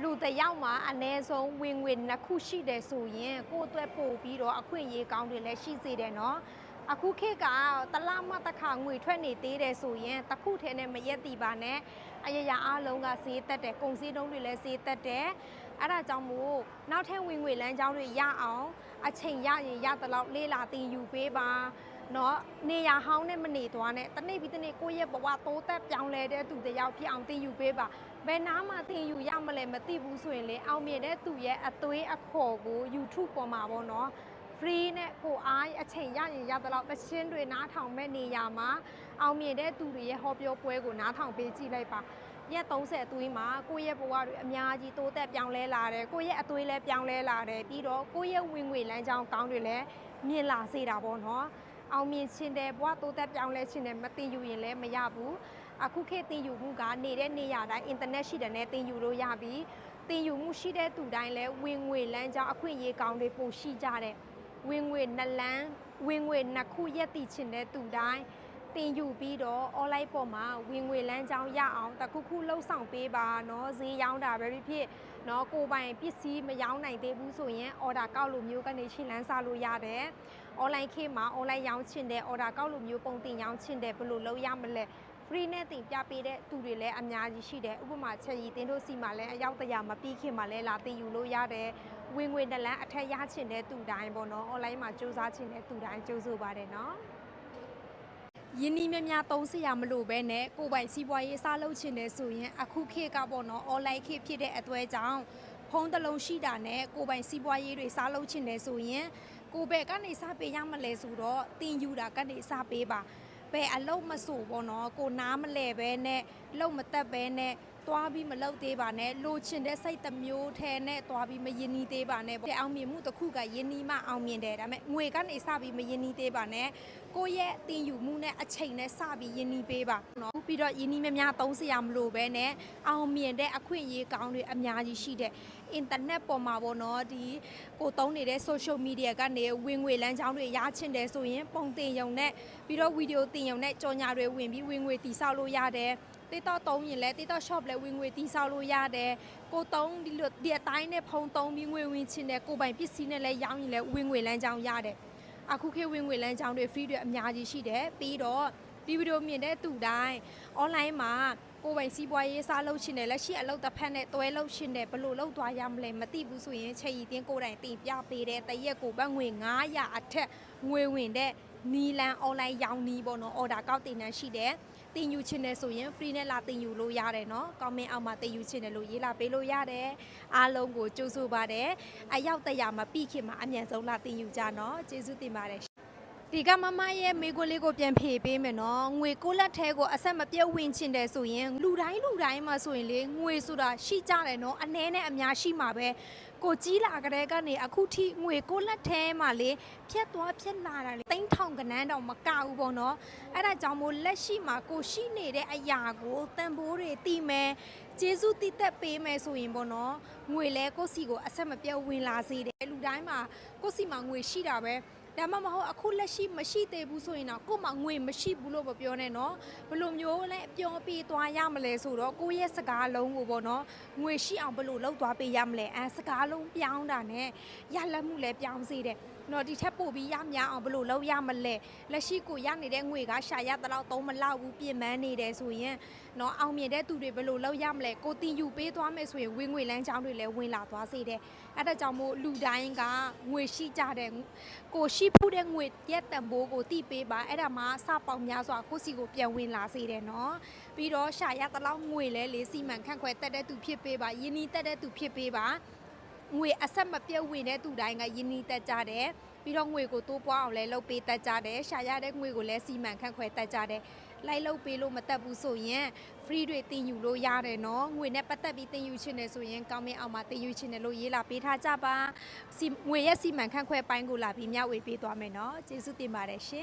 လူတစ်ယောက်မှာအနည်းဆုံးဝင်ငွေနှစ်ခုရှိတယ်ဆိုရင်ကိုယ့်အတွက်ပို့ပြီးတော့အခွင့်အရေးကောင်းတွေလည်းရှိစေတယ်နော်အခုခေတ်ကတလမှတစ်ခါငွေထွက်နေသေးတယ်ဆိုရင်တစ်ခုထဲနဲ့မရက်တီပါနဲ့အရရအားလုံးကဈေးတက်တယ်ကုန်စည်နှုန်းတွေလည်းဈေးတက်တယ်အဲ့ဒါကြောင့်မို့နောက်ထပ်ဝင်ငွေလမ်းကြောင်းတွေရအောင်အချိန်ရရင်ရသလောက်လေးလာတင်ယူပေးပါ နော်နေရဟောင်းနဲ့မနေသွားနဲ့တနေ့ပြီးတနေ့ကိုယ့်ရဲ့ဘဝတိုးတက်ပြောင်းလဲတဲ့သူတစ်ယောက်ဖြစ်အောင်တင်ယူပေးပါဘယ်နားမှာတင်ယူရမလဲမသိဘူးဆိုရင်လေအောင်မြင်တဲ့သူရဲ့အသွေးအခေါ်ကို YouTube ပေါ်မှာပေါ့နော် free နဲ့ကိုအားအချိန်ရရင်ရသလောက်သချင်းတွေနားထောင်မဲ့နေရာမှာအောင်မြင်တဲ့သူတွေရဲ့ဟောပြောပွဲကိုနားထောင်ပေးကြည့်လိုက်ပါရက်30အသွေးမှာကိုယ့်ရဲ့ဘဝတွေအများကြီးတိုးတက်ပြောင်းလဲလာတယ်ကိုယ့်ရဲ့အသွေးလည်းပြောင်းလဲလာတယ်ပြီးတော့ကိုယ့်ရဲ့ဝင်ငွေလမ်းကြောင်းကောင်းတွေလည်းမြင်လာစေတာပေါ့နော် အောင်မြင်ခြင်းတဲ့ဘဝတိုးတက်ပြောင်းလဲခြင်းတဲ့မတင်ယူရင်လည်းမရဘူးအခုခေတ်တင်ယူမှုကနေတဲ့နေရာတိုင်းအင်တာနက်ရှိတယ်နဲ့တင်ယူလို့ရပြီတင်ယူမှုရှိတဲ့သူတိုင်းလည်းဝင်ငွေလမ်းကြောင်းအခွင့်အရေးကောင်းတွေပိုရှိကြတဲ့ဝင်ငွေနှစ်လန်းဝင်ငွေနှစ်ခုရက်တည်ချင်တဲ့သူတိုင်း တင်ယူပြီးတော့ online ပေါ်မှာဝင်ငွေလမ်းကြောင်းရအောင်တခုခုလှုပ်ဆောင်ပေးပါเนาะဈေးရောင်းတာပဲဖြစ်ဖြစ်เนาะကိုယ်ပိုင်ပစ္စည်းမရောင်းနိုင်သေးဘူးဆိုရင် order ကောက်လို့မျိုးကနေရှင်းလန်းစားလို့ရတယ် online ခေတ်မှာ online ရောင်းချင်တဲ့ order ကောက်လို့မျိုးပုံတင်ရောင်းချင်တဲ့ဘယ်လိုလုပ်ရမလဲ free နဲ့တင်ပြပေးတဲ့သူတွေလည်းအများကြီးရှိတယ်ဥပမာချက်ရည်တင်းတို့စီမှာလည်းအရောက်တရာမပြီးခင်မှာလည်းလာတင်ယူလို့ရတယ်ဝင်ငွေနလန်းအထက်ရချင်တဲ့သူတိုင်းပေါ့နော် online မှာစူးစမ်းချင်တဲ့သူတိုင်းကြိုးဆိုပါတယ်နော် ယင်းနီးမြများသုံးစရာမလိုပဲနဲ့ကိုယ်ပိုင်စီးပွားရေးစားလုပ်ချင်တယ်ဆိုရင်အခုခေတ်ကပေါ့နော် online ခေတ်ဖြစ်တဲ့အသွဲကြောင့်ဖုန်းတစ်လုံးရှိတာနဲ့ကိုယ်ပိုင်စီးပွားရေးတွေစားလုပ်ချင်တယ်ဆိုရင်ကိုယ်ဘက်ကနေစားပေးရမလဲဆိုတော့တင်ယူတာကနေစားပေးပါဘယ်အလုံးမဆိုပေါ့နော်ကိုနားမလဲပဲနဲ့လုံမတက်ပဲနဲ့ သွားပြီးမလုပ်သေးပါနဲ့လိုချင်တဲ့စိတ်တစ်မျိုးထဲနဲ့သွားပြီးမယဉ်နီးသေးပါနဲ့ပေါ့အောင်မြင်မှုတစ်ခုကယဉ်နီးမှအောင်မြင်တယ်ဒါပေမဲ့ငွေကနေစပြီးမယဉ်နီးသေးပါနဲ့ကိုယ့်ရဲ့တင်ယူမှုနဲ့အချိန်နဲ့စပြီးယဉ်နီးပေးပါနော်ပြီးတော့ယဉ်နီးမများသုံးစရာမလိုပဲနဲ့အောင်မြင်တဲ့အခွင့်အရေးကောင်းတွေအများကြီးရှိတဲ့အင်တာနက်ပေါ်မှာပေါ့နော်ဒီကိုသုံးနေတဲ့ social media ကနေဝင်ငွေလမ်းကြောင်းတွေရချင်တယ်ဆိုရင်ပုံတင်ရုံနဲ့ပြီးတော့ဗီဒီယိုတင်ရုံနဲ့ကြော်ညာတွေဝင်ပြီးဝင်ငွေတီဆောက်လို့ရတယ် TikTok သုံးရင်လည်း TikTok shop လည်းဝင်ငွေတီးဆောက်လို့ရတယ်။ကိုသုံးဒီလိုဒီအတိုင်းနဲ့ဖုံသုံးပြီးငွေဝင်ချင်တယ်ကိုပိုင်ပစ္စည်းနဲ့လည်းရောင်းရင်လည်းဝင်ငွေလမ်းကြောင်းရတယ်။အခုခေတ်ဝင်ငွေလမ်းကြောင်းတွေ free တွေအများကြီးရှိတယ်။ပြီးတော့ဒီဗီဒီယိုမြင်တဲ့သူတိုင်း online မှာကိုယ်ပိုင်စီးပွားရေးစားလုပ်ရှင်တယ်လက်ရှိအလုပ်တစ်ဖက်နဲ့တွဲလုပ်ရှင်တယ်ဘယ်လိုလုပ်သွားရမလဲမသိဘူးဆိုရင်ချက်ရည်တင်းကိုယ်တိုင်တင်ပြပေးတဲ့တရက်ကိုဘတ်ငွေ900အထက်ငွေဝင်တဲ့ နီလန် online ရောင်းနီးပေါ့နော် order ကောက်တင်နှန်းရှိတယ်တင်ယူချင်တယ်ဆိုရင် free နဲ့လာတင်ယူလို့ရတယ်နော် comment အောက်မှာတင်ယူချင်တယ်လို့ရေးလာပေးလို့ရတယ်အားလုံးကိုကြိုးဆိုပါတယ်အရောက်တရာမပြည့်ခင်မှာအမြန်ဆုံးလာတင်ယူကြနော်ကျေးဇူးတင်ပါတယ်ဒီကမမရဲ့မိကိုလေးကိုပြန်ဖြေပေးမယ်နော်ငွေကိုလက်ထဲကိုအဆက်မပြတ်ဝင်ချင်တယ်ဆိုရင်လူတိုင်းလူတိုင်းမှာဆိုရင်လေငွေဆိုတာရှိကြတယ်နော်အ ਨੇ နဲ့အများရှိမှာပဲ ကိုကြီးလာကြတဲ့ကနေအခုထိငွေကိုလက်ထဲမှာလေဖြတ်သွားဖြတ်လာတာလေတိန်းထောင်ကနန်းတော့မကဘူးပေါ့နော်အဲ့ဒါကြောင့်မို့လက်ရှိမှာကိုရှိနေတဲ့အရာကိုတန်ဖိုးတွေတီးမယ်ကျေးဇူးတည်သက်ပေးမယ်ဆိုရင်ပေါ့နော်ငွေလဲကိုယ့်စီကိုအဆက်မပြတ်ဝင်လာစေတယ်လူတိုင်းမှာကိုယ့်စီမှာငွေရှိတာပဲ ဒါမှမဟုတ်အခုလက်ရှိမရှိသေးဘူးဆိုရင်တော့ကို့မှာငွေမရှိဘူးလို့မပြောနဲ့နော်ဘယ်လိုမျိုးလဲအပြောပေးသွားရမလဲဆိုတော့ကိုယ့်ရဲ့စကားလုံးကိုပေါ့နော်ငွေရှိအောင်ဘယ်လိုလုပ်သွားပေးရမလဲအဲစကားလုံးပြောင်းတာနဲ့ရလက်မှုလည်းပြောင်းစေတယ် နော်ဒီထက်ပိုပြီးရများအောင်ဘယ်လိုလုပ်ရမလဲလက်ရှိကိုရနေတဲ့ငွေကရှာရတလောက်သုံးမလောက်ဘူးပြင်ပန်းနေတယ်ဆိုရင်နော်အောင်မြင်တဲ့သူတွေဘယ်လိုလုပ်ရမလဲကိုတင်ယူပေးသွားမယ်ဆိုရင်ဝင်ငွေလမ်းကြောင်းတွေလည်းဝင်လာသွားစေတယ်အဲ့ဒါကြောင့်မို့လူတိုင်းကငွေရှိကြတဲ့ကိုရှိဖူးတဲ့ငွေရက်တန်ဖိုးကိုတိပေးပါအဲ့ဒါမှစပေါင်များစွာကိုယ့်စီကိုပြန်ဝင်လာစေတယ်နော်ပြီးတော့ရှာရတလောက်ငွေလဲလေးစီမံခန့်ခွဲတက်တဲ့သူဖြစ်ပေးပါယင်းနီးတက်တဲ့သူဖြစ်ပေးပါငွေအဆက်မပြတ်ဝင်တဲ့သူတိုင်းကယင်းနီးတက်ကြတယ် ပြီးတော့ငွေကိုတိုးပွားအောင်လဲလုပ်ပေးတက်ကြတယ်ရှာရတဲ့ငွေကိုလည်းစီမံခန့်ခွဲတက်ကြတယ်လိုက်လုပ်ပေးလို့မတက်ဘူးဆိုရင် free တွေတင်ယူလို့ရတယ်နော်ငွေနဲ့ပတ်သက်ပြီးတင်ယူချင်တယ်ဆိုရင်ကောင်းမင်းအောင်မှာတင်ယူချင်တယ်လို့ရေးလာပေးထားကြပါစီငွေရဲ့စီမံခန့်ခွဲပိုင်းကိုလာပြီးမျှဝေပေးသွားမယ်နော်ကျေးဇူးတင်ပါတယ်ရှင်